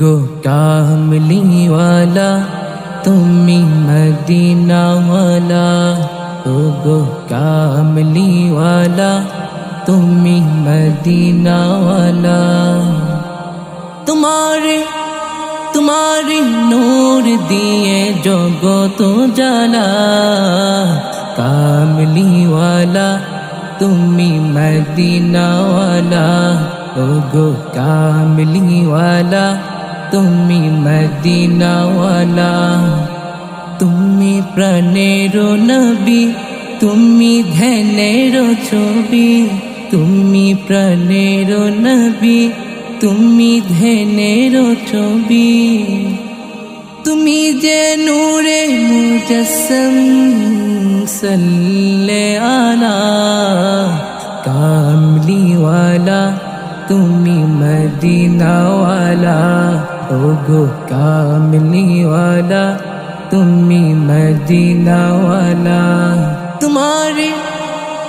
गो कामली मिली वाला तुम्हें मदीना वाला तो गो कामली मिली वाला तुम्हें मदीना वाला तुम्हारे तुम्हारे नूर दिए जोगो तो जाना कामली वाला तुम्हें मदीना वाला गो कामली वाला তুমি মদিনাওয়ালা তুমি প্রাণের নবী তুমি ধ্যানের ছবি তুমি প্রাণের নবী তুমি ধ্যানের ছবি তুমি যে নূরে মুজসম সাল্লে আলা কামলিওয়ালা তুমি মদিনাওয়ালা ওগো কামলিওয়ালা তুমি মদিনাওয়ালা তোমারে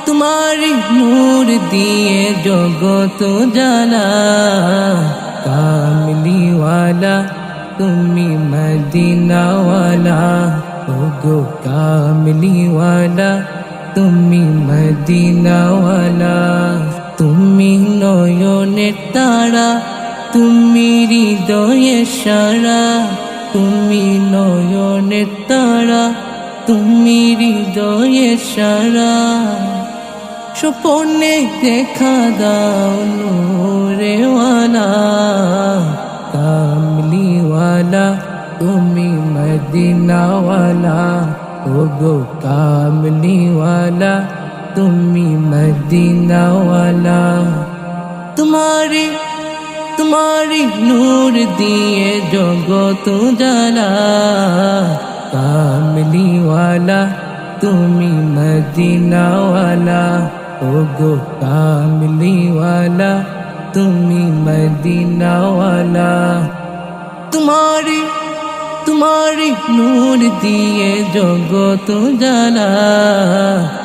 তোমারে নূর দিয়ে জগত জালা কামলিওয়ালা তুমি মদিনাওয়ালা ওগো কামলিওয়ালা তুমি মদিনাওয়ালা তুমি নয়নের তারা তুমি হৃদয়ে সারা তুমি নয়নের তারা তুমি হৃদয়ে সারা স্বপনে দেখা দাও নোরেওয়ালা কামলিওয়ালা তুমি মদিনাওয়ালা ও গো কামলিওয়ালা તુમી મદીના વાલા તુમારે તુમારે નૂર દિયે જગત જો જલા કામલી વાલા તુમી મદીના વાલા ઓગો કામલી વાલા તુમી મદીના વાલા તુમારે તુમારે નૂર દિયે જગત જો જલા